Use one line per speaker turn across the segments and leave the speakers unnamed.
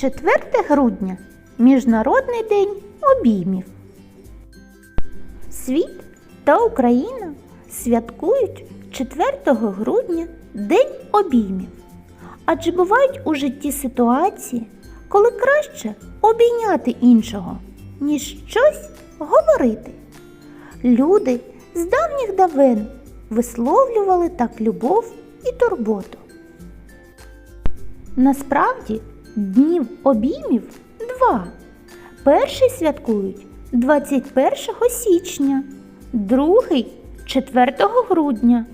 4 грудня Міжнародний день обіймів. Світ та Україна святкують 4 грудня День обіймів. Адже бувають у житті ситуації, коли краще обійняти іншого, ніж щось говорити. Люди з давніх давен висловлювали так любов і турботу. Насправді днів обіймів два. Перший святкують 21 січня, другий 4 грудня.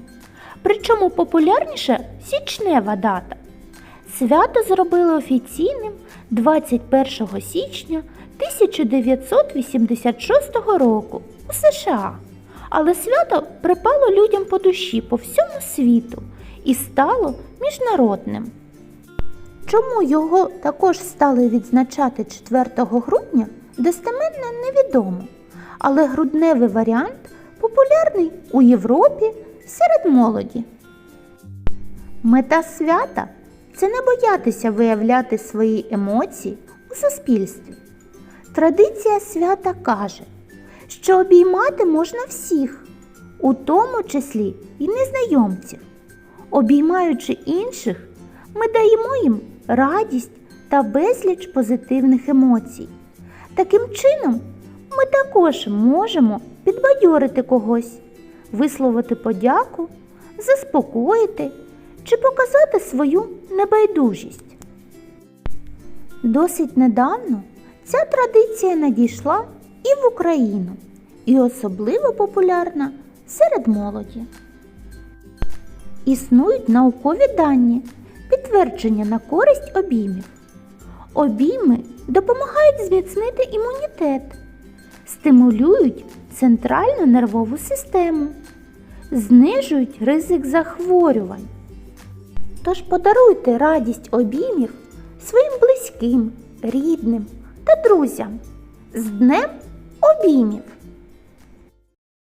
Причому популярніша січнева дата. Свято зробили офіційним 21 січня 1986 року у США. Але свято припало людям по душі по всьому світу і стало міжнародним. Чому його також стали відзначати 4 грудня, достеменно невідомо. Але грудневий варіант популярний у Європі серед молоді. Мета свята це не боятися виявляти свої емоції у суспільстві. Традиція свята каже, що обіймати можна всіх, у тому числі і незнайомців. Обіймаючи інших, ми даємо їм радість та безліч позитивних емоцій. Таким чином, ми також можемо підбадьорити когось, висловити подяку, заспокоїти чи показати свою небайдужість. Досить недавно ця традиція надійшла і в Україну, і особливо популярна серед молоді. Існують наукові дані, підтвердження на користь обіймів. Обійми допомагають зміцнити імунітет, стимулюють центральну нервову систему, знижують ризик захворювань. Тож подаруйте радість обіймів своїм близьким, рідним та друзям з Днем обіймів!